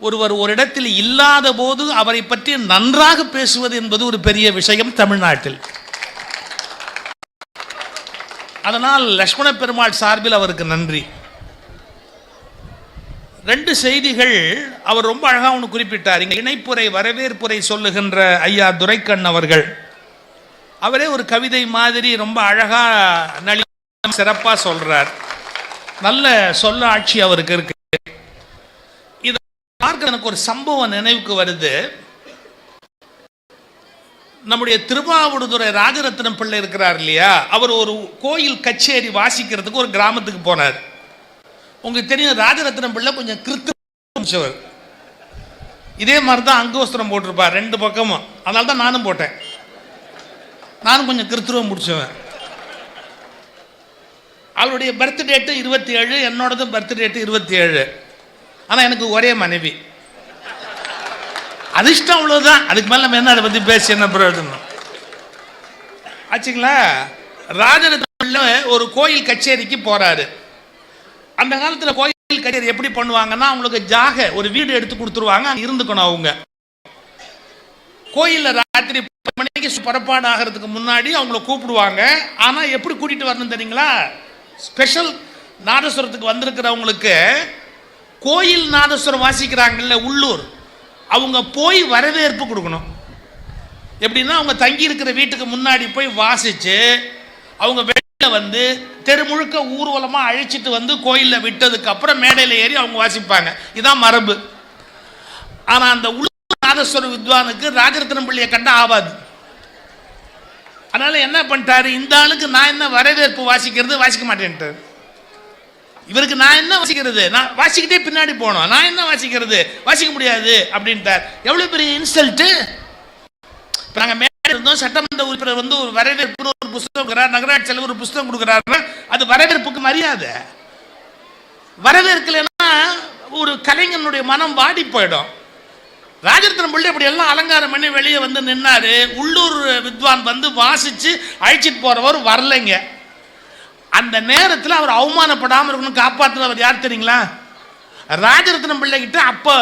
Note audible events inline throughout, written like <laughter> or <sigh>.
ஒருவர் ஒரு இடத்தில் இல்லாத போது அவரை பற்றி நன்றாக பேசுவது என்பது ஒரு பெரிய விஷயம் தமிழ்நாட்டில். அதனால் லக்ஷ்மண பெருமாள் சார்பில் அவருக்கு நன்றி. ரெண்டு செய்திகள் அவர் ரொம்ப அழகா ஒன்று குறிப்பிட்டார். இங்கே இணைப்புரை வரவேற்புரை சொல்லுகின்ற ஐயா துரைக்கண் அவர்கள். அவரே ஒரு கவிதை மாதிரி ரொம்ப அழகா நளி சிறப்பா சொல்கிறார் நல்ல சொல்ல ஆட்சி அவருக்கு இருக்கு. பார்க்க எனக்கு ஒரு சம்பவம் நினைவுக்கு வருது. நம்முடைய திருவாவடுதுறை ராஜரத்னம் பிள்ளை இருக்கிறார் இல்லையா? அவர் ஒரு கோயில் கச்சேரி வாசிக்கிறதுக்கு ஒரு கிராமத்துக்கு போனார். உங்களுக்கு தெரியும் ராஜரத்னம் பிள்ளை கொஞ்சம் கிறிஸ்தவர் இதே மாதிரி தான் அங்கோஸ்திரம் போட்டிருப்பார் ரெண்டு பக்கமும். அதனால தான் நானும் போட்டேன். நானும் கொஞ்சம் கிறிஸ்துவம் முடிச்சவன். அவளுடைய பர்த்டேட்டு இருபத்தி ஏழு என்னோடதும் பர்த்டேட்டு இருபத்தி ஏழு ஆனால் எனக்கு ஒரே மனைவி. அதிர்ஷ்டம் அவ்வளோதான் அதுக்கு மேலே நம்ம என்ன அதை பத்தி பேசி என்ன பிரயோஜனம்? ஆச்சுங்களா? ராஜரத்னம்ல ஒரு கோயில் கச்சேரிக்கு போறாரு. அந்த காலத்துல கோயில் கச்சேரி எப்படி பண்ணுவாங்கன்னா அவங்களுக்கு ஜாக ஒரு வீடு எடுத்து கொடுத்துருவாங்க இருந்துக்கணும் அவங்க. கோயில்ல ராத்திரி பத்து மணிக்கு புறப்பாடு ஆகிறதுக்கு முன்னாடி அவங்கள கூப்பிடுவாங்க. ஆனா எப்படி கூட்டிட்டு வரணும் தெரியுங்களா? ஸ்பெஷல் நாதஸ்வரத்துக்கு வந்திருக்கிறவங்களுக்கு கோயில் நாதஸ்வரம் வாசிக்கிறாங்கல்ல உள்ளூர் அவங்க போய் வரவேற்பு கொடுக்கணும். எப்படின்னா அவங்க தங்கி இருக்கிற வீட்டுக்கு முன்னாடி போய் வாசிச்சு அவங்க வெளியில வந்து தெரு முழுக்க ஊர்வலமா அழைச்சிட்டு வந்து கோயிலில் விட்டதுக்கு அப்புறம் மேடையில் ஏறி அவங்க வாசிப்பாங்க. இதான் மரபு. ஆனா அந்த உள்ளூர் நாதஸ்வர வித்வானுக்கு ராஜரத்னம் பிள்ளையை கண்ட ஆகாது அதனால என்ன பண்ணிட்டாரு? இந்த ஆளுக்கு நான் என்ன வரவேற்பு வாசிக்கிறது? வாசிக்க மாட்டேன்ட்டார். இவருக்கு நான் என்ன வாசிக்கிறது? நான் வாசிக்கிட்டே பின்னாடி போனோம் நான் என்ன வாசிக்கிறது? வாசிக்க முடியாது அப்படின்ட்டார். எவ்வளோ பெரிய இன்சல்ட்டு இப்போ நாங்கள் மேலே இருந்தோம். சட்டமன்ற உறுப்பினர் வந்து ஒரு வரவேற்பு ஒரு புஸ்தகம் கொடுக்குறார். நகராட்சி செலவு ஒரு புஸ்தகம் கொடுக்குறாருன்னா அது வரவேற்புக்கு மரியாதை. வரவேற்கலைன்னா ஒரு கலைஞனுடைய மனம் வாடி போயிடும். ராஜரத்னம் பிள்ளை இப்படி எல்லாம் அலங்காரம் பண்ணி வெளியே வந்து நின்னாரு. உள்ளூர் வித்வான் வந்து வாசிச்சு அழைச்சிட்டு போறவர் வரலைங்க. அந்த நேரத்தில் அவர் அவமானப்படாமல் இருக்கணும் காப்பாற்றினவர் யார் தெரியுங்களா? ராஜரத்னம் பிள்ளைகிட்ட அப்போ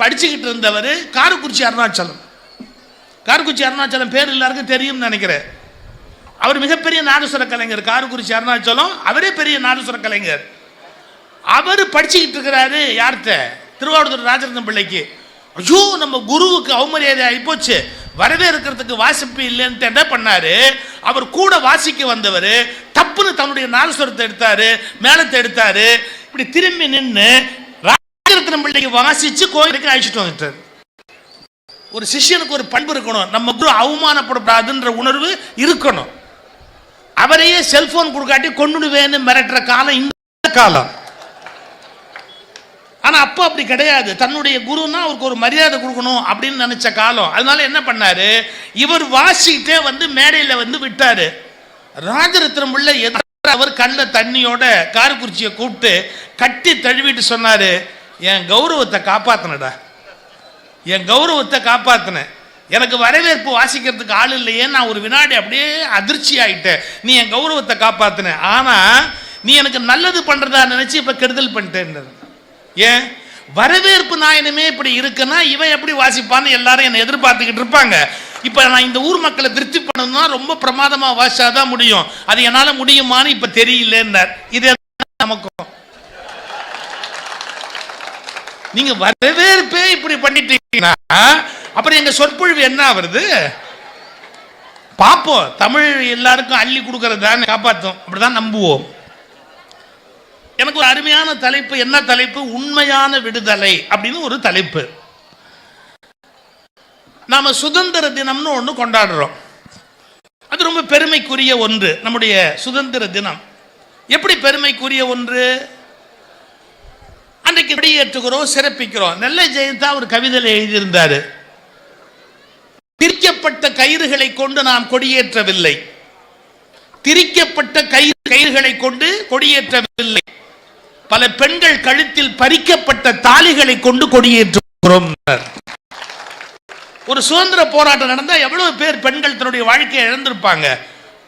படிச்சுக்கிட்டு இருந்தவர் காரக்குறிச்சி அருணாச்சலம். காரக்குறிச்சி அருணாச்சலம் பேர் எல்லாருக்கும் தெரியும்னு நினைக்கிறேன். அவர் மிகப்பெரிய நாதஸ்வர கலைஞர் காரக்குறிச்சி அருணாச்சலம் அவரே பெரிய நாதஸ்வர கலைஞர். அவர் படிச்சுக்கிட்டு இருக்கிறாரு யார்கிட்ட? திருவாவூர் ராஜரத்னம் பிள்ளைக்கு. ஐயோ நம்ம குருவுக்கு அவமரியாதை ஆகிப்போச்சு வரவேற்கிறதுக்கு வாசிப்பு இல்லைன்ட்டு என்ன பண்ணாரு? அவர் கூட வாசிக்க வந்தவர் தப்புன்னு தன்னுடைய நாதஸ்வரத்தை எடுத்தாரு மேலத்தை எடுத்தாரு இப்படி திரும்பி நின்று ராஜரத்னம் பிள்ளைக்கு வாசிச்சு கோயிலுக்கு அழைச்சிட்டு வந்துட்டார். ஒரு சிஷ்யனுக்கு ஒரு பண்பு இருக்கணும். நம்ம குரு அவமானப்படக்கூடாதுன்ற உணர்வு இருக்கணும். அவரையே செல்போன் கொடுக்காட்டி கொண்டுடுவேன்னு மிரட்டுற காலம் இந்த காலம். ஆனால் அப்போ அப்படி கிடையாது. தன்னுடைய குருன்னா அவருக்கு ஒரு மரியாதை கொடுக்கணும் அப்படின்னு நினைச்ச காலம். அதனால என்ன பண்ணாரு? இவர் வாசிக்கிட்டே வந்து மேடையில் வந்து விட்டாரு. ராஜரத்னம் உள்ள அவர் கண்ணில் தண்ணியோட காரக்குறிச்சியை கூப்பிட்டு கட்டி தழுவிட்டு சொன்னாரு என் கௌரவத்தை காப்பாத்தினடா. என் கௌரவத்தை காப்பாத்தினேன். எனக்கு வரவேற்பு வாசிக்கிறதுக்கு ஆள் இல்லையே. நான் ஒரு வினாடி அப்படியே அதிர்ச்சி ஆயிட்டேன். நீ என் கௌரவத்தை காப்பாத்தின. ஆனா நீ எனக்கு நல்லது பண்றதா நினைச்சு இப்ப கெடுதல் பண்ணிட்டேன் ஏன்? வரவேற்பு நாயனமே இப்படி இருக்குன்னா இவன் எப்படி வாசிப்பான்னு எல்லாரும் என்னை எதிர்பார்த்துக்கிட்டு இருப்பாங்க. இப்போ நான் இந்த ஊர் மக்களை திருப்தி பண்ணணும்னா ரொம்ப பிரமாதமா வாசிச்சாதான் முடியும். அது என்னால் முடியுமான்னு இப்போ தெரியலன்னார். இது நமக்கும். நீங்க வரவேற்பே இப்படி பண்ணிட்டீங்கன்னா அப்புறம் எங்க சொற்பொழிவு என்ன ஆகுறது? பார்ப்போம். தமிழ் எல்லாருக்கும் அள்ளி கொடுக்கறது தானே காப்பாற்றும் அப்படிதான் நம்புவோம். எனக்கு ஒரு அருமையான தலைப்பு என்ன தலைப்பு? உண்மையான விடுதலை அப்படின்னு ஒரு தலைப்பு. நாம சுதந்திர தினம்னு ஒன்று கொண்டாடுறோம். அது ரொம்ப பெருமைக்குரிய ஒன்று நம்முடைய சுதந்திர தினம். எப்படி பெருமைக்குரிய ஒன்று? அன்றைக்கு வெளியேற்றுகிறோம் சிறப்பிக்கிறோம். நெல்லை ஜெயந்தா ஒரு கவிதையில் எழுதியிருந்தார். திரிக்கப்பட்ட கயிறுகளை கொண்டு நாம் கொடியேற்றவில்லை. திரிக்கப்பட்ட கயிறு கயிறுகளை கொண்டு கொடியேற்றவில்லை. பல பெண்கள் கழுத்தில் பறிக்கப்பட்ட தாலிகளை கொண்டு கொடியேற்றுகிறோம். ஒரு சுதந்திர போராட்டம் நடந்தா எவ்வளவு பேர் பெண்கள் தன்னுடைய வாழ்க்கையை இழந்திருப்பாங்க?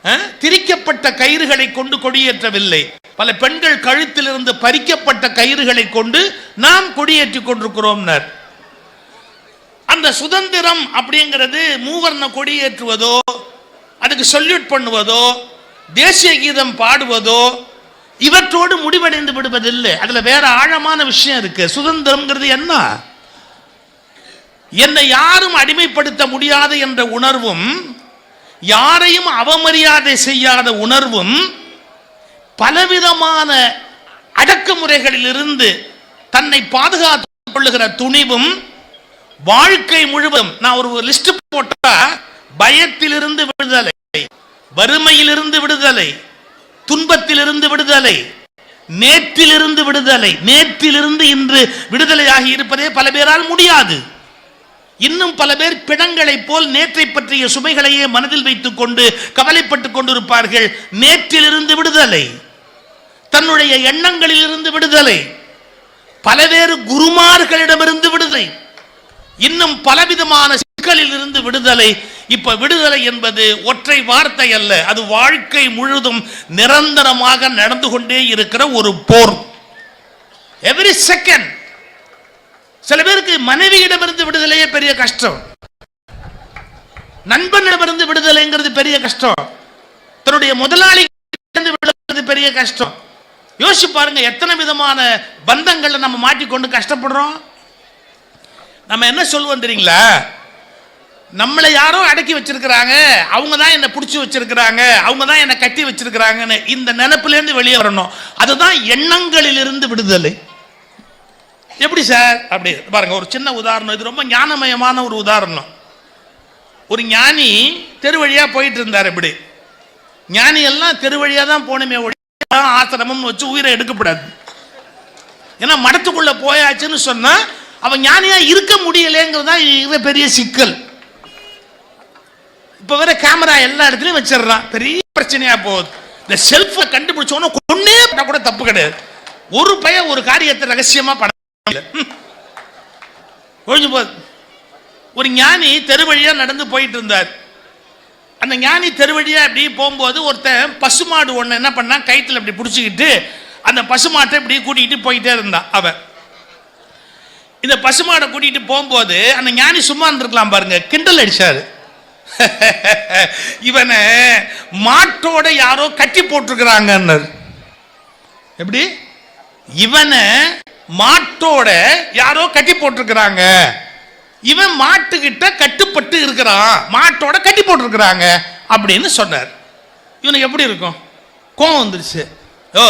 அஹ்? திரிக்கப்பட்ட கயிறுகளை கொண்டு கொடியேற்றவில்லை. பல பெண்கள் கழுத்தில் இருந்து பறிக்கப்பட்ட கயிறுகளை கொண்டு நாம் கொடியேற்றி கொண்டிருக்கிறோம்னர். அந்த சுதந்திரம் அப்படிங்கிறது மூவர்ண கொடியேற்றுவதோ அதுக்கு சொல்யூட் பண்ணுவதோ தேசிய கீதம் பாடுவதோ இவற்றோடு முடிவடைந்து விடுவதில்லை. அதுல வேற ஆழமான விஷயம் இருக்கு. சுதந்திரம்ங்கிறது என்ன? என்னை யாரும் அடிமைப்படுத்த முடியாது என்ற உணர்வும் யாரையும் அவமரியாதை செய்யாத உணர்வும் பலவிதமான அடக்குமுறைகளிலிருந்து தன்னை பாதுகாத்துக் கொள்ளுகிற துணிவும் வாழ்க்கை முழுவதும் நான் ஒரு லிஸ்ட் போட்டா பயத்திலிருந்து விடுதலை வறுமையிலிருந்து விடுதலை துன்பத்திலிருந்து விடுதலை நேற்றிலிருந்து விடுதலை நேற்றிலிருந்து இன்று விடுதலையாகி இருப்பதே பல பேரால் முடியாது. இன்னும் பல பேர் பிணங்களைப் போல் நேற்றை பற்றிய சுமைகளையே மனதில் வைத்துக் கொண்டு கவலைப்பட்டுக் கொண்டிருப்பார்கள். நேற்றிலிருந்து விடுதலை தன்னுடைய எண்ணங்களிலிருந்து விடுதலை பலவேறு குருமார்களிடமிருந்து விடுதலை இன்னும் பலவிதமான சிக்கலில் இருந்து விடுதலை இப்ப விடுதலை என்பது ஒற்றை வார்த்தை அல்ல. அது வாழ்க்கை முழுதும் நிரந்தரமாக நடந்து கொண்டே இருக்கிற ஒரு போர். எவ்ரி செகண்ட் சில பேருக்கு மனைவியிடமிருந்து விடுதலையே பெரிய கஷ்டம். நண்பனிடமிருந்து விடுதலைங்கிறது பெரிய கஷ்டம். தன்னுடைய முதலாளி விடுதலை பெரிய கஷ்டம். யோசிச்சு பாருங்க எத்தனை விதமான பந்தங்களை நம்ம மாட்டிக்கொண்டு கஷ்டப்படுறோம்? நம்ம என்ன சொல்லுவோம் தெரியுங்களா? நம்மளை யாரோ அடக்கி வச்சிருக்கிறாங்க. அவங்க தான் என்னை பிடிச்சி வச்சிருக்கிறாங்க. அவங்க தான் என்னை கட்டி வச்சிருக்கிறாங்கன்னு இந்த நினப்பிலேருந்து வெளியே வரணும். அதுதான் எண்ணங்களிலிருந்து விடுதலை. எப்படி சார்? அப்படி பாருங்க ஒரு சின்ன உதாரணம். இது ரொம்ப ஞானமயமான ஒரு உதாரணம். ஒரு ஞானி தெரு வழியாக போயிட்டு இருந்தார் இப்படி. ஞானி எல்லாம் தெரு வழியாக தான் போகணுமே ஒழிய ஆசிரமம் வச்சு உயிரை எடுக்கப்படாது. ஏன்னா மடத்துக்குள்ளே போயாச்சுன்னு சொன்னால் அவன் ஞானியாக இருக்க முடியலைங்கிறது தான் இது பெரிய சிக்கல். இப்போ வேற கேமரா எல்லா இடத்துலையும் வச்சிடுறான். பெரிய பிரச்சனையா போகுது. இந்த செல்ஃபை கண்டுபிடிச்சவன கொன்னே பண்ணால் கூட தப்பு கிடையாது. ஒரு பையன் ஒரு காரியத்தை ரகசியமா பண்ண ம். ஒழிஞ்சு போகுது. ஒரு ஞானி தெரு வழியா நடந்து போயிட்டு இருந்தார். அந்த ஞானி தெரு வழியா அப்படி போகும்போது ஒருத்தன் பசுமாடு ஒன்று என்ன பண்ணா கைத்துல இப்படி பிடிச்சிக்கிட்டு அந்த பசுமாட்டை இப்படி கூட்டிகிட்டு போயிட்டே இருந்தான் அவன். இந்த பசுமாடை கூட்டிகிட்டு போகும்போது அந்த ஞானி சும்மா இருந்திருக்கலாம் பாருங்க. கிண்டல் அடிச்சாரு. <laughs> இவனை மாட்டோட யாரோ கட்டி போட்டிருக்கிறாங்கன்னாரு. எப்படி? இவனை மாட்டோட யாரோ கட்டி போட்டிருக்கிறாங்க. இவன் மாட்டுக்கிட்ட கட்டுப்பட்டு இருக்கிறான். மாட்டோட கட்டி போட்டிருக்கிறாங்க அப்படின்னு சொன்னார். இவனுக்கு எப்படி இருக்கும்? கோவம் வந்துருச்சு. ஓ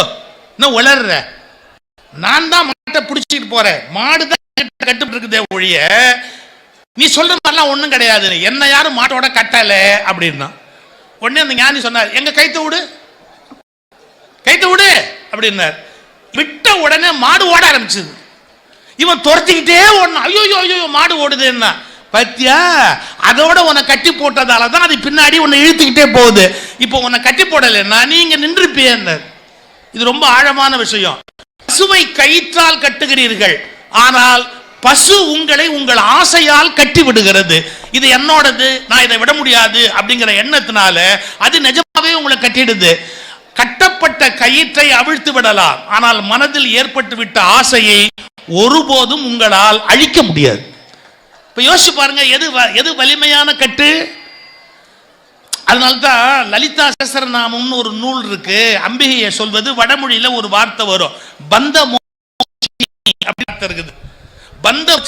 இன்னும் உளர்ற. நான் தான் மாட்டை பிடிச்சிட்டு போறேன். மாடு தான் கட்டுப்பட்டு இருக்குதே ஒழிய நீ சொல்ற மாதிரிலாம் ஒன்றும் கிடையாது. என்ன யாரும் மாட்டோட கட்டல அப்படின்னா. உடனே அந்த ஞானி சொன்னார் எங்க கைத்து விடு. கைத்து விடு அப்படின்னார். விட்ட உடனே மாடு ஓட ஆரம்பிச்சது. இவன் துரத்திக்கிட்டே ஓடணும். ஐயோ ஐயோ மாடு ஓடுதுன்னா. பத்தியா? அதோட உன்னை கட்டி போட்டதால தான் அது பின்னாடி உன்னை இழுத்துக்கிட்டே போகுது. இப்போ உன்னை கட்டி போடலைன்னா நீ இங்க நின்றுப்பியன்னார். இது ரொம்ப ஆழமான விஷயம். பசுவை கயிற்றால் கட்டுகிறீர்கள். ஆனால் பசு உங்களை உங்கள் ஆசையால் கட்டி விடுகிறது இது என்னோடது நான் இதை விட முடியாது அப்படிங்கிற எண்ணத்தினால அது நிஜமாவே உங்களை கட்டிடுது. கட்டப்பட்ட கயிற்றை அவிழ்த்து விடலாம். ஆனால் மனதில் ஏற்பட்டு விட்ட ஆசையை ஒருபோதும் உங்களால் அழிக்க முடியாது. இப்ப யோசிச்சு பாருங்க எது வ- எது வலிமையான கட்டு? அதனால்தான் லலிதா சசரநாமம்னு ஒரு நூல் இருக்கு. அம்பிகையை சொல்வது வடமொழியில ஒரு வார்த்தை வரும். பந்த அப்படி இருக்குது. பந்த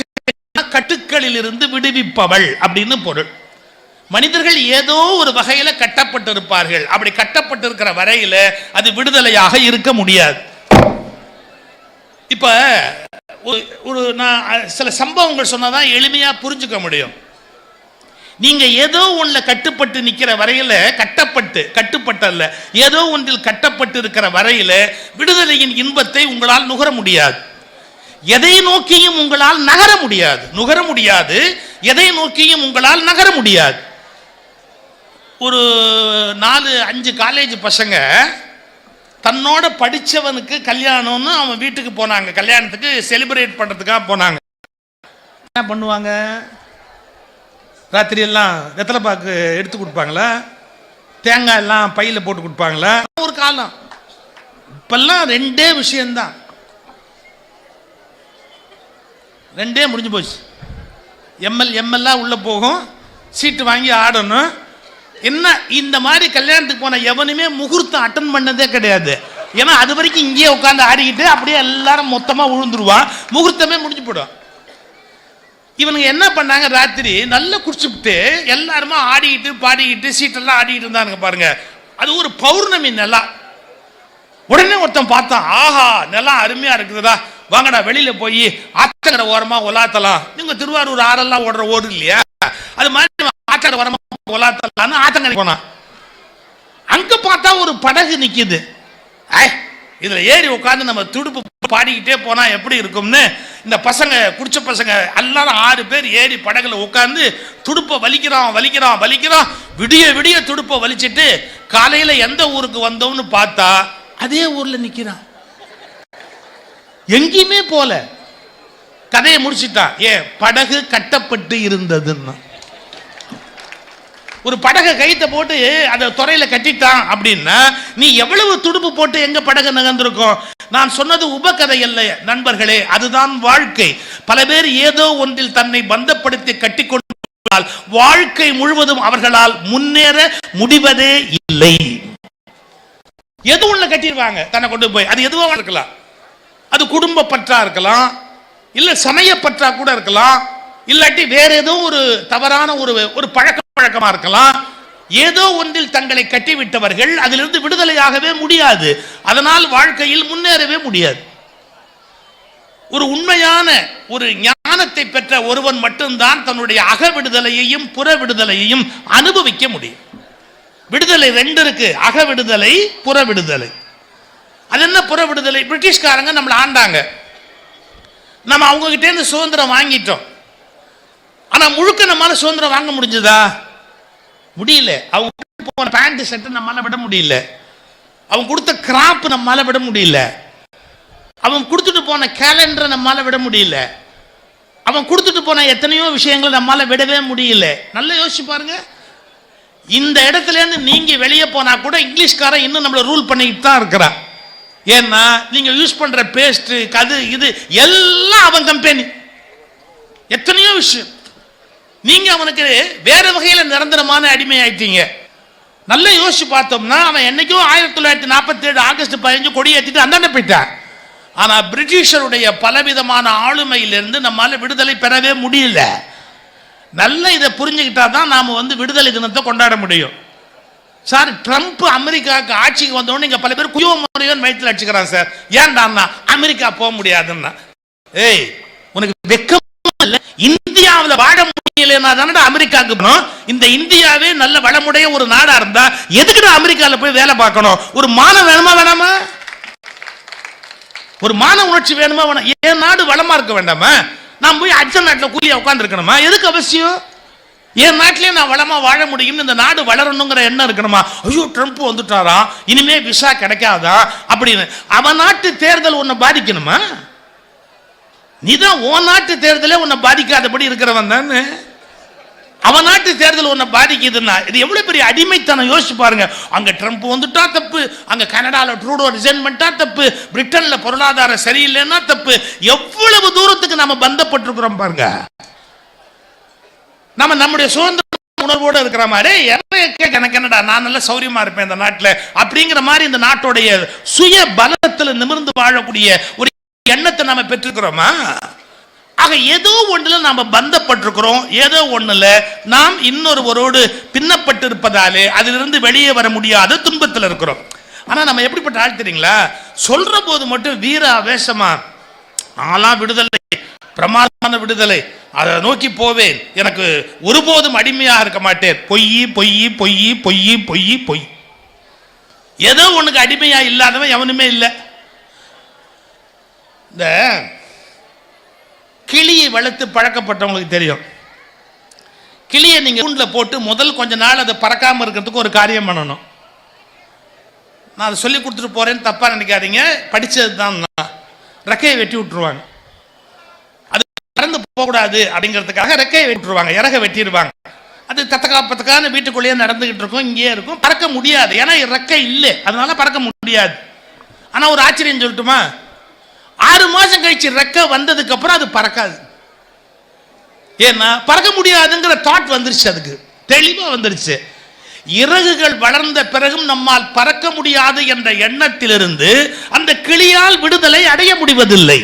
கட்டுக்களில் இருந்து விடுவிப்பவள் அப்படின்னு பொருள். மனிதர்கள் ஏதோ ஒரு வகையில கட்டப்பட்டிருப்பார்கள். அப்படி கட்டப்பட்டிருக்கிற வரையில அது விடுதலையாக இருக்க முடியாது. இப்ப ஒரு- ஒரு நான் சில சம்பவங்கள் சொன்னாதான் எளிமையா புரிஞ்சுக்க முடியும். நீங்க ஏதோ ஒண்ணுல கட்டுப்பட்டு நிக்கிற வரையில கட்டப்பட்டு கட்டுப்பட்டல்ல ஏதோ ஒன்றில் கட்டப்பட்டு இருக்கிற வரையில விடுதலையின் இன்பத்தை உங்களால் நுகர முடியாது. எதை நோக்கியும் உங்களால் நகர முடியாது. நுகர முடியாது. எதை நோக்கியும் உங்களால் நகர முடியாது. ஒரு நாலு அஞ்சு காலேஜ் பசங்க தன்னோட படித்தவனுக்கு கல்யாணம்னு அவன் வீட்டுக்கு போனாங்க. கல்யாணத்துக்கு செலிப்ரேட் பண்ணுறதுக்காக போனாங்க. என்ன பண்ணுவாங்க? ராத்திரியெல்லாம் வெத்தலை பாக்கு எடுத்து கொடுப்பாங்களா? தேங்காய் எல்லாம் பையில் போட்டு கொடுப்பாங்களா? ஒரு காலம். இப்பெல்லாம் ரெண்டே விஷயந்தான் ரெண்டே முடிஞ்சு போச்சு. எம்எல் எம்எல்லாம் உள்ளே போகும். சீட்டு வாங்கி ஆடணும். என்ன இந்த மாதிரி கல்யாணத்துக்கு போன எவனுமே முகூர்த்தம் அட்டன் பண்ணதே கிடையாது. ஏன்னா அது வரைக்கும் இங்கேயே உட்காந்து ஆடிக்கிட்டு அப்படியே எல்லாரும் மொத்தமாக விழுந்துருவான் முகூர்த்தமே முடிஞ்சு போடும் இவனுங்க என்ன பண்ணாங்க ராத்திரி? நல்லா குடிச்சுப்புட்டு எல்லாருமா ஆடிக்கிட்டு பாடிக்கிட்டு சீட்டெல்லாம் ஆடிக்கிட்டு இருந்தானுங்க பாருங்க. அது ஒரு பௌர்ணமி நிலா. உடனே ஒருத்தன் பார்த்தான். ஆஹா நிலம் அருமையாக இருக்குதுடா. வாங்கடா வெளியில போய் ஆத்தங்கரை ஓரமா உலாத்தலாம். நீங்க திருவாரூர் ஆறெல்லாம் ஓடுற ஓடு இல்லையா? அது மாதிரி ஆத்தங்கரை ஓரமா உலாத்தலாம்னு ஆத்தங்கரை போனான் அங்க பார்த்தா ஒரு படகு நிக்குது. ஐ இதுல ஏறி உட்காந்து நம்ம துடுப்பு பாடிக்கிட்டே போனா எப்படி இருக்கும்னு இந்த பசங்க குடிச்ச பசங்க எல்லாரும் ஆறு பேர் ஏறி படகுல உட்காந்து துடுப்பை வலிக்கிறான் வலிக்கிறான் வலிக்கிறான். விடிய விடிய துடுப்பை வலிச்சிட்டு காலையில எந்த ஊருக்கு வந்தோம்னு பார்த்தா அதே ஊர்ல நிக்கிறான். எங்கேயுமே போல. கதையை முடிச்சிட்டான் ஏன் படகு கட்டப்பட்டு இருந்ததுன்னா. ஒரு படகை கைத்த போட்டு அதை துறையில கட்டிட்டான் அப்படின்னா நீ எவ்வளவு துடுப்பு போட்டு எங்க படகு நகர்ந்திருக்கும் நான் சொன்னது உபகதை அல்ல நண்பர்களே. அதுதான் வாழ்க்கை. பல பேர் ஏதோ ஒன்றில் தன்னை பந்தப்படுத்தி கட்டிக்கொண்டால் வாழ்க்கை முழுவதும் அவர்களால் முன்னேற முடிவதே இல்லை. எது உள்ள கட்டிடுவாங்க தன்னை கொண்டு போய். அது எதுவா இருக்கலாம் அது குடும்ப பற்றா இருக்கலாம் இல்ல சமய பற்றா கூட இருக்கலாம் இல்லாட்டி வேற ஏதோ ஒரு தவறான ஒரு ஒரு பழக்க பழக்கமா இருக்கலாம். ஏதோ ஒன்றில் தங்களை கட்டிவிட்டவர்கள் அதிலிருந்து விடுதலையாகவே முடியாது. அதனால் வாழ்க்கையில் முன்னேறவே முடியாது. ஒரு உண்மையான ஒரு ஞானத்தை பெற்ற ஒருவன் மட்டும்தான் தன்னுடைய அக விடுதலையையும் புற விடுதலையையும் அனுபவிக்க முடியும். விடுதலை ரெண்டு இருக்கு அக விடுதலை புற விடுதலை. அது என்ன புற விடுதலை பிரிட்டிஷ்காரங்க நம்மளை ஆண்டாங்க. நம்ம அவங்க சுதந்திரம் வாங்கிட்டோம். ஆனால் முழுக்க நம்மளால சுதந்திரம் வாங்க முடிஞ்சதா? முடியல. அவங்க போன பேண்ட் ஷர்ட் நம்மளால விட முடியல. அவங்க கொடுத்த கிராப் நம்மளால விட முடியல. அவன் கொடுத்துட்டு போன கேலண்டரை நம்மளால விட முடியல. அவன் கொடுத்துட்டு போன எத்தனையோ விஷயங்களை நம்மளால விடவே முடியல. நல்லா யோசிச்சு பாருங்க. இந்த இடத்துல இருந்து நீங்க வெளியே போனா கூட இங்கிலீஷ்காரன் இன்னும் நம்மளை ரூல் பண்ணிக்கிட்டு தான் இருக்கிறான். ஏன்னா நீங்க யூஸ் பண்ற பேஸ்ட் கது இது எல்லாம் அவன் கம்பெனி எத்தனையோ விஷயம். நீங்க அவனுக்கு வேற வகையில நிரந்தரமான அடிமை ஆயிட்டீங்க. நல்லா யோசிச்சு பார்த்தோம்னா அவன் என்னைக்கும் ஆயிரத்தி தொள்ளாயிரத்தி நாற்பத்தி ஏழு ஆகஸ்ட் பதினஞ்சு கொடி ஏற்றிட்டு அந்தாண்ட போயிட்டான். ஆனால் பிரிட்டிஷருடைய பலவிதமான ஆளுமையிலிருந்து நம்மால் விடுதலை பெறவே முடியல. நல்ல இதை புரிஞ்சுக்கிட்டா தான் நாம் வந்து விடுதலை தினத்தை கொண்டாட முடியும். சார் ட்ரம்ப் அமெரிக்காவுக்கு ஆட்சிக்கு வந்தோடனே இங்கே பல பேர் குயோ முறையோன்னு வயிற்றுல அடிச்சுக்கிறான் சார். ஏன்டான்னா அமெரிக்கா போக முடியாதுன்னா. ஏய் உனக்கு வெக்கம் இல்லை. இந்தியாவில் வாழ முடியலன்னா தானே அமெரிக்காவுக்கு போகணும்? இந்த இந்தியாவே நல்ல வளமுடைய ஒரு நாடாக இருந்தா எதுக்குடா அமெரிக்கால போய் வேலை பார்க்கணும்? ஒரு மானம் வேணுமா வேணாமா? ஒரு மான உணர்ச்சி வேணுமா வேணாம்? என் நாடு வளமா இருக்க வேண்டாமா? நான் போய் அச்ச நாட்டில் கூலியாக உட்காந்துருக்கணுமா எதுக்கு அவசியம்? என் நாட்டிலே நான் வளமாக வாழ முடியும்னு இந்த நாடு வளரணுங்கிற எண்ணம் இருக்கணுமா? ஐயோ ட்ரம்ப் வந்துட்டாரா? இனிமே விசா கிடைக்காதா? அப்படின்னு. அவன் நாட்டு தேர்தல் உன்னை பாதிக்கணுமா? நீதான் உன் நாட்டு தேர்தலே உன்னை பாதிக்காதபடி இருக்கிறவன் தானே. அவன் நாட்டு தேர்தல் உன்னை பாதிக்குதுன்னா இது எவ்வளோ பெரிய அடிமைத்தனம் யோசிச்சு பாருங்க. அங்கே ட்ரம்ப் வந்துட்டா தப்பு. அங்கே கனடாவில் ட்ரூடோ ரிசைன் பண்ணிட்டா தப்பு. பிரிட்டனில் பொருளாதாரம் சரியில்லைன்னா தப்பு. எவ்வளவு தூரத்துக்கு நம்ம பந்தப்பட்டிருக்கிறோம் பாருங்க. நம்ம நம்முடைய சுதந்திர உணர்வோடு இருக்கிற மாதிரி எனக்கு எனக்கு என்னடா நான் நல்ல சௌரியமா இருப்பேன் இந்த நாட்டில் அப்படிங்கிற மாதிரி இந்த நாட்டுடைய சுய பலத்தில் நிமிர்ந்து வாழக்கூடிய ஒரு எண்ணத்தை நம்ம பெற்றிருக்கிறோமா? ஆக ஏதோ ஒண்ணுல நாம பந்தப்பட்டிருக்கிறோம் ஏதோ ஒண்ணுல நாம் இன்னொருவரோடு பின்னப்பட்டிருப்பதாலே அதிலிருந்து வெளியே வர முடியாத துன்பத்தில் இருக்கிறோம். ஆனா நம்ம எப்படிப்பட்ட ஆள் தெரியுங்களா? சொல்கிற போது மட்டும் வீர ஆவேசமா ஆளாம் விடுதலை பிரமாதமான விடுதலை அதை நோக்கி போவேன். எனக்கு ஒருபோதும் அடிமையாக இருக்க மாட்டேன். பொய் பொய் பொய் பொய் பொய் பொய். ஏதோ உனக்கு அடிமையாக இல்லாதவன் எவனுமே இல்லை. இந்த கிளியை வளர்த்து பழக்கப்பட்டவங்களுக்கு தெரியும். கிளியை நீங்கள் கூண்டில் போட்டு முதல் கொஞ்ச நாள் அதை பறக்காமல் இருக்கிறதுக்கு ஒரு காரியம் பண்ணணும். நான் அதை சொல்லி கொடுத்துட்டு போகிறேன்னு தப்பாக நினைக்காதீங்க. படித்தது தான் ரெக்கையை வெட்டி விட்டுருவாங்க. பறந்து போகக்கூடாது அப்படிங்கிறதுக்காக ரெக்கையை விட்டுருவாங்க இறக வெட்டிடுவாங்க அது தத்தக்கா பத்தக்கான வீட்டுக்குள்ளேயே நடந்துகிட்டு இருக்கும் இங்கேயே இருக்கும். பறக்க முடியாது. ஏன்னா ரெக்கை இல்லை. அதனால பறக்க முடியாது. ஆனால் ஒரு ஆச்சரியம் சொல்லட்டுமா? ஆறு மாதம் கழிச்சு ரெக்கை வந்ததுக்கு அப்புறம் அது பறக்காது. ஏன்னா பறக்க முடியாதுங்கிற தாட் வந்துருச்சு அதுக்கு. தெளிவாக வந்துருச்சு. இறகுகள் வளர்ந்த பிறகும் நம்மால் பறக்க முடியாது என்ற எண்ணத்திலிருந்து அந்த கிளியால் விடுதலை அடைய முடிவதில்லை.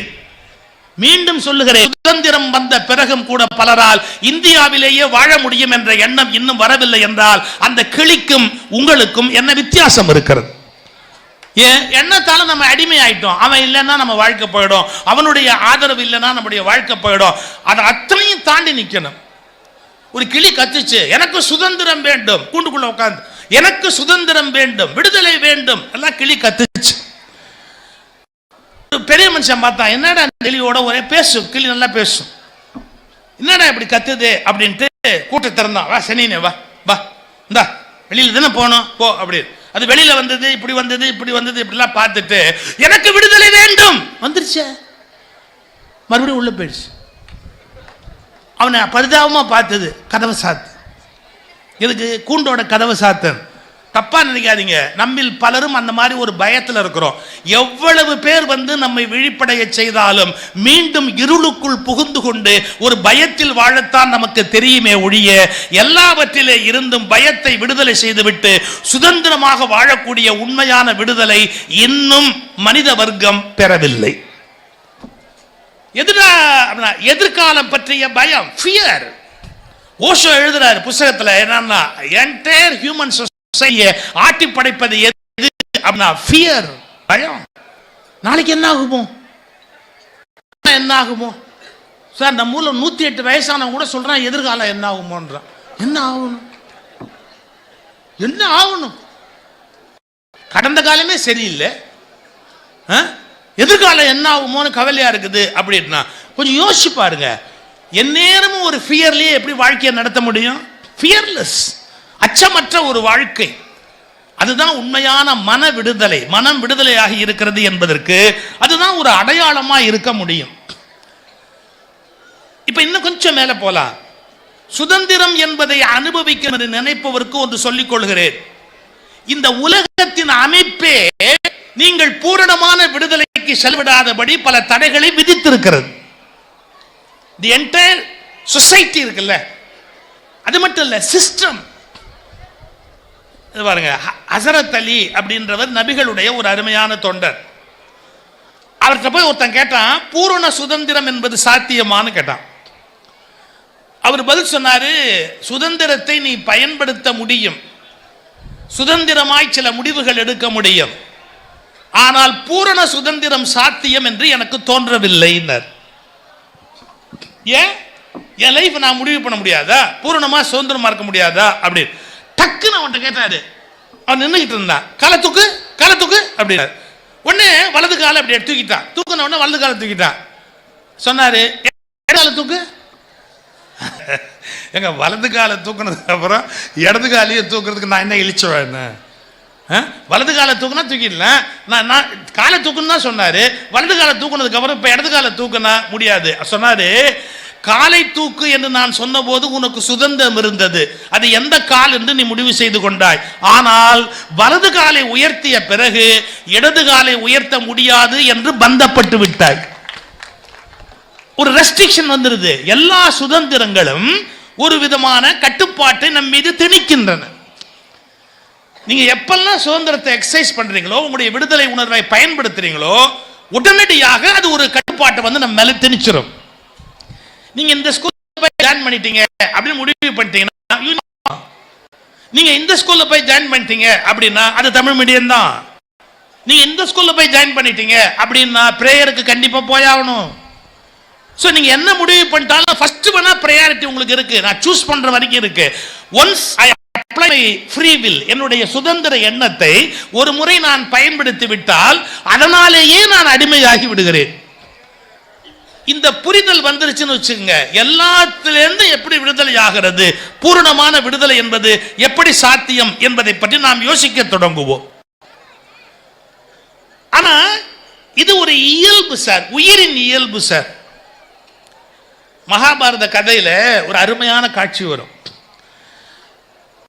மீண்டும் சொல்லுகிறேன். சுதந்திரம் வந்த பிறகும் கூட பலரால் இந்தியாவிலேயே வாழ முடியும் என்ற எண்ணம் இன்னும் வரவில்லை என்றால் அந்த கிளிக்கும் உங்களுக்கும் என்ன வித்தியாசம் இருக்கிறது? ஏன்? எண்ணத்தால நம்ம அடிமை ஆயிட்டோம் அவன் இல்லைன்னா நம்ம வாழ்க்கை போயிடும். அவனுடைய ஆதரவு இல்லைன்னா நம்முடைய வாழ்க்கை போயிடும். அதை அத்தனையும் தாண்டி நிற்கணும் ஒரு கிளி கத்துச்சு எனக்கு சுதந்திரம் வேண்டும். கூண்டுக்குள்ள உட்காந்து எனக்கு சுதந்திரம் வேண்டும். விடுதலை வேண்டும். எல்லாம் கிளி கத்துச்சு. பெரிய மனுஷன் பார்த்தா என்னடா நெளியோட ஒரே பேசும் கிளி நல்லா பேசும் என்னடா இப்படி கத்துது? அப்படின்ட்டு கூட்ட திறந்தான் வா சனினே வா வா. இந்தா வெளியில தானே போகணும்? போ அப்படி. அது வெளியில வந்தது இப்படி வந்தது இப்படி வந்தது இப்படிலாம் பார்த்துட்டு எனக்கு விடுதலை வேண்டும். வந்துருச்சே. மறுபடியும் உள்ள போயிடுச்சு. அவனை பரிதாபமா பார்த்தது கதவை சாத்து. இதுக்கு கூண்டோட கதவை சாத்தன் தப்பா நினைக்காதீங்க. நம்மில் பலரும் அந்த மாதிரி ஒரு பயத்தில் இருக்கிறோம். எவ்வளவு பேர் வந்து நம்மை விழிப்படைய செய்தாலும் மீண்டும் இருளுக்குள் புகுந்து கொண்டு ஒரு பயத்தில் வாழத்தான் நமக்கு தெரியுமே ஒழிய எல்லாவற்றிலே இருந்தும் பயத்தை விடுதலை செய்துவிட்டு சுதந்திரமாக வாழக்கூடிய உண்மையான விடுதலை இன்னும் மனித வர்க்கம் பெறவில்லை. எதிரா எதிர்காலம் பற்றிய பயம் ஃபியர் ஓஷோ எழுதுறாரு புஸ்தகத்தில் என்னன்னா என்டையர் ஹியூமன் செய்ய ஆட்டி படைப்பது எது? அப்படின்னா ஃபியர் பயம். நாளைக்கு என்ன ஆகுமோ? என்ன ஆகுமோ? சார் நம்ம ஊரில் நூத்தி எட்டு வயசானவங்க கூட சொல்றான் எதிர்காலம் என்ன ஆகுமோன்றான். என்ன ஆகணும்? என்ன ஆகணும்? கடந்த காலமே சரியில்லை. எதிர்காலம் என்ன ஆகுமோன்னு கவலையா இருக்குது அப்படின்னா கொஞ்சம் யோசிச்சு பாருங்க. எந்நேரமும் ஒரு ஃபியர்லயே எப்படி வாழ்க்கையை நடத்த முடியும்? ஃபியர்லெஸ் அச்சமற்ற ஒரு வாழ்க்கை. அதுதான் உண்மையான மன விடுதலை. மனம் விடுதலையாக இருக்கிறது என்பதற்கு அதுதான் ஒரு அடையாளமா இருக்க முடியும். இப்ப இன்னும் கொஞ்சம் மேல போலாம். சுதந்திரம் என்பதை அனுபவிக்க என்று நினைப்பவருக்கு ஒன்று சொல்லிக் கொள்கிறேன். இந்த உலகத்தின் அமைப்பே நீங்கள் பூரணமான விடுதலைக்கு செலவிடாதபடி பல தடைகளை விதித்திருக்கிறது. தி என்டையர் சொசைட்டி இருக்குல்ல. அது மட்டும் இல்ல சிஸ்டம் பாருங்க ஹசரத் அலி அப்படின்றவர் நபிகளுடைய ஒரு அருமையான தொண்டர். அவர்கிட்ட போய் ஒருத்தன் கேட்டான் பூரண சுதந்திரம் என்பது சாத்தியமான்னு கேட்டான். அவர் பதில் சொன்னாரு சுதந்திரத்தை நீ பயன்படுத்த முடியும். சுதந்திரமாய் சில முடிவுகள் எடுக்க முடியும். ஆனால் பூரண சுதந்திரம் சாத்தியம் என்று எனக்கு தோன்றவில்லைனர் ஏன்? என் லைஃப் நான் முடிவு பண்ண முடியாதா? பூரணமா சுதந்திரமா இருக்க முடியாதா? அப்படின்னு. டக்குன்னு அவன்கிட்ட கேட்டாரு அவன் நின்றுகிட்டு இருந்தான். காலை தூக்கு காலை தூக்கு அப்படின்னாரு. உடனே வலது காலை அப்படி தூக்கிட்டான். தூக்குன உடனே வலது காலை தூக்கிட்டான். சொன்னாரு காலை தூக்கு? <laughs> எங்க வலது காலை தூக்குனதுக்கு அப்புறம் இடது காலையே தூக்குறதுக்கு நான் என்ன இழிச்சவன் ஆ? வலது காலை தூக்குனா தூக்கிடலாம் நான் நான் காலை தூக்குன்னு தான் சொன்னாரு. வலது காலை தூக்குனதுக்கு அப்புறம் இப்போ இடது காலை தூக்குனா முடியாது. சொன்னாரு காலை தூக்கு என்று நான் சொன்னபோது உனக்கு சுதந்திரம் இருந்தது. அது எந்த கால் என்று நீ முடிவு செய்து கொண்டாய். ஆனால் வலது காலை உயர்த்திய பிறகு இடது காலை உயர்த்த முடியாது என்று பந்தப்பட்டு விட்டாய். ஒரு ரெஸ்ட்ரிக்ஷன் வந்துருது. எல்லா சுதந்திரங்களும் ஒரு விதமான கட்டுப்பாட்டை நம் மீது திணிக்கின்றன. நீங்க எப்பெல்லாம் சுதந்திரத்தை எக்ஸசைஸ் பண்றீங்களோ உங்களுடைய விடுதலை உணர்வை பயன்படுத்துறீங்களோ உடனடியாக அது ஒரு கட்டுப்பாட்டை வந்து நம்ம மேலே திணிச்சிடும் நீங்க இந்த ஸ்கூல்ல போய் ஜாயின் பண்ணிட்டீங்க அப்படின்னு முடிவு பண்ணிட்டீங்கன்னா நீங்க இந்த ஸ்கூல்ல போய் ஜாயின் பண்ணிட்டீங்க அப்படின்னா அது தமிழ் மீடியம் தான். நீங்க இந்த ஸ்கூல்ல போய் ஜாயின் பண்ணிட்டீங்க அப்படின்னா பிரேயருக்கு கண்டிப்பா போயாகணும் ஸோ நீங்க என்ன முடிவு பண்ணிட்டாலும் ஃபர்ஸ்ட் வேணா ப்ரையாரிட்டி உங்களுக்கு இருக்கு. நான் சூஸ் பண்ற வரைக்கும் இருக்கு. Once I apply free will என்னுடைய சுதந்திர எண்ணத்தை ஒரு முறை நான் பயன்படுத்தி விட்டால் அதனாலேயே நான் அடிமையாகி விடுகிறேன். இந்த புரிதல் வந்துருச்சுன்னு வச்சுக்கோங்க. எல்லாத்திலிருந்து எப்படி விடுதலை ஆகிறது? பூரணமான விடுதலை என்பது எப்படி சாத்தியம் என்பதை பற்றி நாம் யோசிக்க தொடங்குவோம். ஆனா இது ஒரு இயல்பு சார் உயிரின் இயல்பு சார். மகாபாரத கதையில ஒரு அருமையான காட்சி வரும்.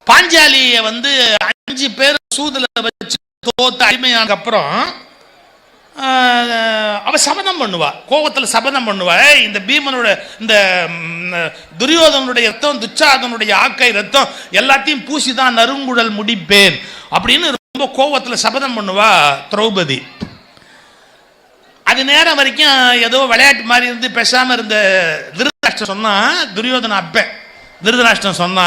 பாஞ்சாலியை வந்து அஞ்சு பேர் சூதுல வச்சு தோத்த அடிமையான அப்புறம் அவள் சபதம் பண்ணுவா. கோபத்தில் சபதம் பண்ணுவா. இந்த பீமனோட இந்த துரியோதனுடைய ரத்தம் துச்சாதனுடைய ஆக்கை ரத்தம் எல்லாத்தையும் பூசி தான் நறுங்குழல் முடிப்பேன். அப்படின்னு ரொம்ப கோபத்தில் சபதம் பண்ணுவா திரௌபதி. அது நேரம் வரைக்கும் ஏதோ விளையாட்டு மாதிரி இருந்து பேசாமல் இருந்த திருதராஷ்டிரம் சொன்னா துரியோதன அப்பன் திருதராஷ்டிரம் சொன்னா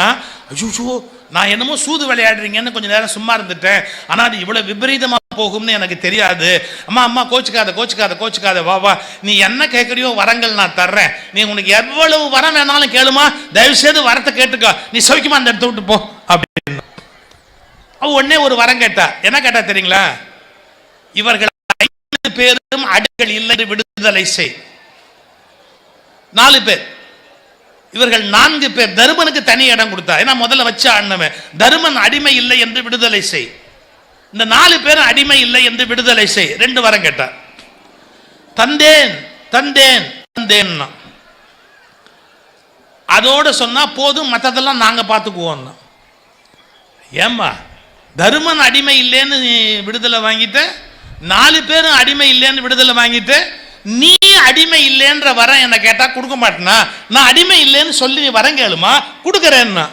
ஐயோ நான் என்னமோ சூது விளையாடுறீங்கன்னு கொஞ்ச நேரம் சும்மா இருந்துட்டேன். ஆனால் அது இவ்வளவு விபரீதமா போகும்னு எனக்கு தெரியாது. அம்மா அம்மா கோச்சுக்காத கோச்சுக்காத கோச்சுக்காத வா வா. நீ என்ன கேட்குறியோ வரங்கள் நான் தர்றேன். நீ உனக்கு எவ்வளவு வரம் வேணாலும் கேளுமா. தயவு செய்து வரத்தை கேட்டுக்கோ. நீ சௌக்கியமா அந்த இடத்த விட்டு போ. அப்படின்னு. அவ உடனே ஒரு வரம் கேட்டா. என்ன கேட்டா தெரியுங்களா? இவர்கள் ஐந்து பேரும் அடிகள் இல்லை விடுதலை செய். நாலு பேர். இவர்கள் நான்கு பேர் தருமனுக்கு தனி இடம் கொடுத்தா ஏன்னா முதல்ல வச்ச அண்ணவன் தருமன் அடிமை இல்லை என்று விடுதலை செய். இந்த நாலு பேரும் அடிமை இல்லை என்று விடுதலை செய். ரெண்டு வரம் கேட்டார். தந்தேன் தந்தேன் தந்தேன்னா. அதோட சொன்னா போதும் மற்றதெல்லாம் நாங்கள் பார்த்துக்குவோம் ஏம்மா தருமன் அடிமை இல்லைன்னு விடுதலை வாங்கிட்டு நாலு பேரும் அடிமை இல்லைன்னு விடுதலை வாங்கிட்டு நீ அடிமை இல்லைன்ற வரம் என்ன கேட்டா கொடுக்க மாட்டேனா நான் அடிமை இல்லைன்னு சொல்லி நீ வரம் கேளுமா? கொடுக்கறேன்னா.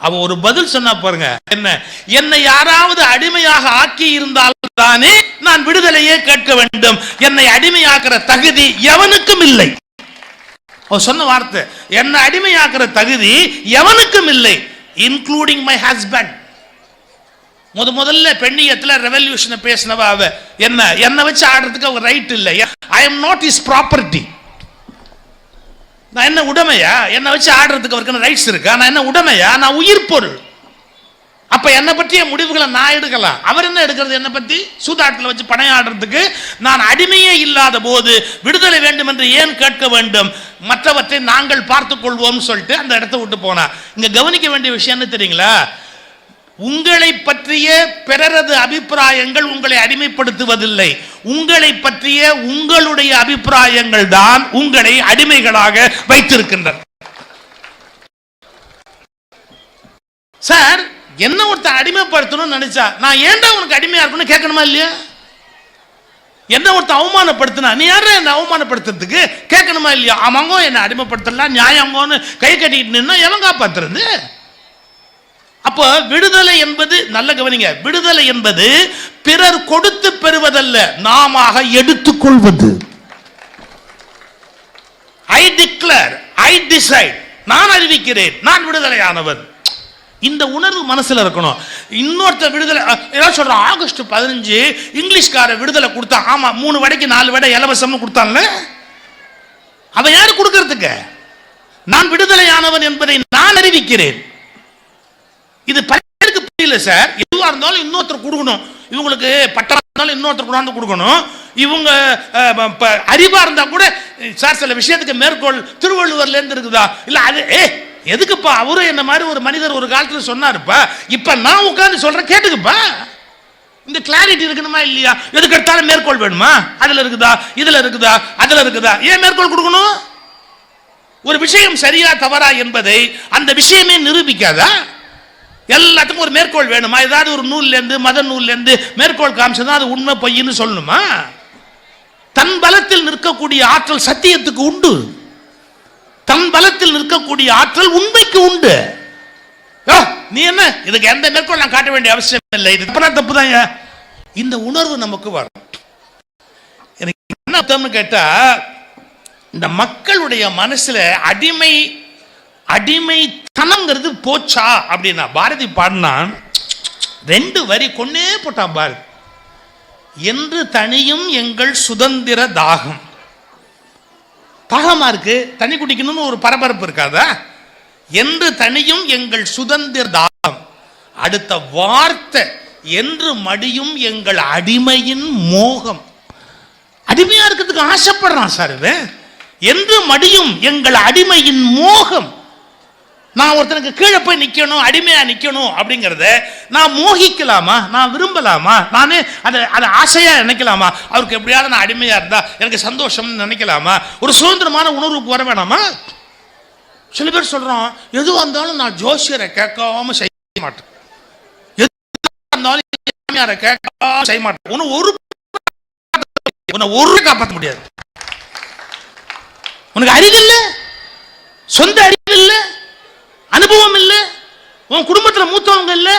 அவ ஒரு பதில் சொன்னா பாருங்க. என்ன? என்னை யாராவது அடிமையாக ஆக்கி இருந்தால் தானே நான் விடுதலையே கேட்க வேண்டும். என்னை அடிமையாக்குற தகுதி எவனுக்கும் இல்லை. அவர் சொன்ன வார்த்தை என்னை அடிமையாக்குற தகுதி எவனுக்கும் இல்லை இன்க்ளூடிங் மை ஹஸ்பண்ட் முத முதல்ல பெண்ணியத்தில் ரெவல்யூஷனை பேசினவ அவ. என்ன? என்னை வச்சு ஆடுறதுக்கு அவங்க ரைட் இல்லை. I am not his property நான் என்ன உடமையா? என்னை வச்சு ஆடுறதுக்கு அவருக்கு ரைட்ஸ் இருக்கா? நான் என்ன உடமையா? நான் உயிர் பொருள். அப்ப என்னை பற்றிய முடிவுகளை நான் எடுக்கலாம். அவர் என்ன எடுக்கிறது என்னை பத்தி? சூதாட்டில் வச்சு பணம் ஆடுறதுக்கு. நான் அடிமையே இல்லாத போது விடுதலை வேண்டும் என்று ஏன் கேட்க வேண்டும்? மற்றவற்றை நாங்கள் பார்த்துக் கொள்வோம் சொல்லிட்டு அந்த இடத்த விட்டு போனா. இங்க கவனிக்க வேண்டிய விஷயம் என்ன தெரியுங்களா? உங்களை பற்றிய பிறரது அபிப்பிராயங்கள் உங்களை அடிமைப்படுத்துவதில்லை. உங்களை பற்றிய உங்களுடைய அபிப்பிராயங்கள் தான் உங்களை அடிமைகளாக வைத்திருக்கின்றன. சார் என்ன ஒருத்தன் அடிமைப்படுத்தணும்னு நினைச்சா நான் ஏன்டா உனக்கு அடிமையா இருக்கணும்னு கேட்கணுமா இல்லையா? என்ன ஒருத்தன் அவமானப்படுத்தினா நீ யார என்ன அவமானப்படுத்துறதுக்கு கேட்கணுமா இல்லையா? ஆமாங்கோ என்ன அடிமைப்படுத்தலாம் நியாயங்கோன்னு கை கட்டிட்டு நின்னா எவன் காப்பாத்துறது? அப்போ விடுதலை என்பது நல்ல கவனிங்க விடுதலை என்பது பிறர் கொடுத்து பெறுவதல்ல நாம எடுத்துக்கொள்வது. ஐ டிக்ளேர் ஐ டிசைட் நான் அறிவிக்கிறேன் நான் விடுதலையானவன். இந்த உணர்வு மனசுல இருக்கணும். இன்னொருத்த விடுதலை ஏதாவது சொல்றான் ஆகஸ்ட் பதினஞ்சு இங்கிலீஷ்கார விடுதலை கொடுத்தான் ஆமா மூணு வடைக்கு நாலு வடை இலவசம்னு கொடுத்தான்ல? அவன் யாரு கொடுக்கறதுக்கு? நான் விடுதலையானவன் என்பதை நான் அறிவிக்கிறேன். இது பலருக்கு புரியல சார். எதுவாக இருந்தாலும் இன்னொருத்தர் கொடுக்கணும். இவங்களுக்கு பட்டம் இருந்தாலும் இன்னொருத்தர் கொண்டாந்து கொடுக்கணும். இவங்க அஹ், ப- அறிவா இருந்தா கூட சார் சில விஷயத்துக்கு மேற்கோள் திருவள்ளுவர்ல இருந்து இருக்குதா? இல்ல அது ஏ எதுக்குப்பா? அவரும் என்ன மாதிரி ஒரு மனிதர் ஒரு காலத்துல சொன்னாருப்பா. இப்ப நான் உட்காந்து சொல்றேன் கேட்டுக்குப்பா. இந்த கிளாரிட்டி இருக்கணுமா இல்லையா? எதுக்கு எடுத்தாலும் மேற்கோள் வேணுமா? அதுல இருக்குதா? இதுல இருக்குதா? அதுல இருக்குதா? ஏன் மேற்கோள் கொடுக்கணும்? ஒரு விஷயம் சரியா தவறா என்பதை அந்த விஷயமே நிரூபிக்காதா? எல்லாத்துக்கும் ஒரு மேற்கோள் வேணுமா? ஏதாவது ஒரு நூல்ல இருந்து மத நூல்லேருந்து மேற்கோள் காமிச்சதா அது உண்மை பொய்ன்னு சொல்லணுமா? தன் பலத்தில் நிற்கக்கூடிய ஆற்றல் சத்தியத்துக்கு உண்டு. தன் பலத்தில் நிற்கக்கூடிய ஆற்றல் உண்மைக்கு உண்டு. நீ என்ன? இதுக்கு எந்த மேற்கோள் நான் காட்ட வேண்டிய அவசியம் இல்லை. இது தப்புனா தப்பு இந்த உணர்வு நமக்கு வரும். எனக்கு என்ன அர்த்தம்னு கேட்டா இந்த மக்களுடைய மனசுல அடிமை அடிமைத்தனங்கிறது போச்சா அப்படின்னா பாரதி பாடினான் ரெண்டு வரி கொன்னே போட்டான் பாரதி. என்று தனியும் எங்கள் சுதந்திர தாகம். தாகமா இருக்கு தண்ணி குடிக்கணும்னு ஒரு பரபரப்பு இருக்காதா? என்று தனியும் எங்கள் சுதந்திர தாகம். அடுத்த வார்த்தை என்று மடியும் எங்கள் அடிமையின் மோகம். அடிமையா இருக்கிறதுக்கு ஆசைப்படுறான் சார் இவன். என்று மடியும் எங்கள் அடிமையின் மோகம். நான் ஒருத்தனுக்கு கீழே போய் நிக்கணும் அடிமையா நிக்கணும் அப்படிங்கிறத நான் மோகிக்கலாமா? நான் விரும்பலாமா? நானே அதை அதை ஆசையா நினைக்கலாமா? அவருக்கு எப்படியாவது நான் அடிமையா இருந்தா எனக்கு சந்தோஷம்னு நினைக்கலாமா? ஒரு சுதந்திரமான உணர்வுக்கு வர வேணாமா? சில பேர் சொல்றோம் எதுவாக இருந்தாலும் நான் ஜோசியரை கேட்காம செய்ய மாட்டேன். எது இருந்தாலும் கேட்காம செய்ய மாட்டேன். ஒன்று ஒரு உன்னை ஒரு காப்பாற்ற முடியாது. உனக்கு அறிவு இல்ல சொந்த அறிவு இல்ல உன் மூத்தவங்க இல்ல.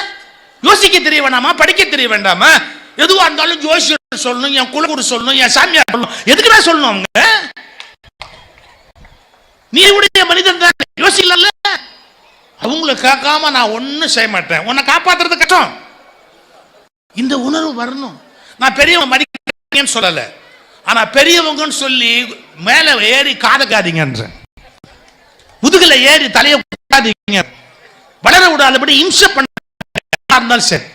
யோசிக்க தெரிய வேண்டாமா? படிக்க தெரிய வேண்டாமா? எதுவா இருந்தாலும் ஜோசியர் சொல்லணும் என் குலகுரு சொல்லணும் என் சாமியார் சொல்லணும். எதுக்குடா சொல்லணும் அவங்க? நீ உடைய மனிதன் தான். யோசிக்கல அவங்கள கேட்காம நான் ஒண்ணும் செய்ய மாட்டேன். உன்னை காப்பாத்துறது கஷ்டம். இந்த உணர்வு வரணும். நான் பெரியவங்க மடிக்கன்னு சொல்லல. ஆனா பெரியவங்கன்னு சொல்லி மேல ஏறி காதக்காதீங்கன்றேன். முதுகுல ஏறி தலையை காதீங்க வளர விடாதபடி இம்சை பண்ண இருந்தாலும் சரி.